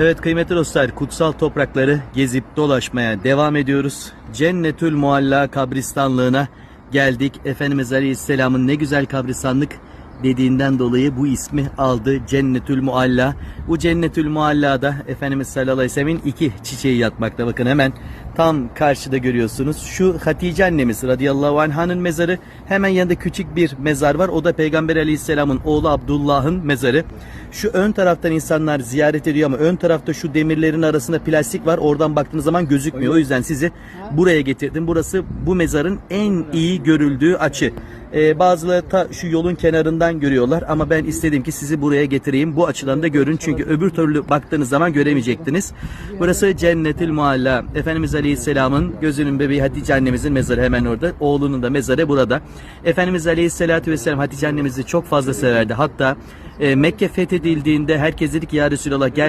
Evet kıymetli dostlar kutsal toprakları gezip dolaşmaya devam ediyoruz. Cennetül Mualla kabristanlığına geldik. Efendimiz Aleyhisselam'ın ne güzel kabristanlık dediğinden dolayı bu ismi aldı Cennetül Mualla. Bu Cennetül Mualla'da Efendimiz sallallahu aleyhi ve sellemin iki çiçeği yatmakta. Bakın hemen tam karşıda görüyorsunuz. Şu Hatice annemiz radıyallahu anh'ın mezarı. Hemen yanında küçük bir mezar var. O da Peygamber aleyhisselamın oğlu Abdullah'ın mezarı. Şu ön taraftan insanlar ziyaret ediyor ama ön tarafta şu demirlerin arasında plastik var. Oradan baktığınız zaman gözükmüyor. O yüzden sizi buraya getirdim. Burası bu mezarın en iyi görüldüğü açı. Ee, bazıları ta şu yolun kenarından görüyorlar ama ben istedim ki sizi buraya getireyim. Bu açıdan da görün çünkü öbür türlü baktığınız zaman göremeyecektiniz. Burası Cennetül Mualla. Efendimiz Aleyhisselam'ın gözünün bebeği Hatice annemizin mezarı hemen orada. Oğlunun da mezarı burada. Efendimiz Aleyhisselatü Vesselam Hatice annemizi çok fazla severdi. Hatta e, Mekke fethedildiğinde herkes dedi ki ya Resulallah gel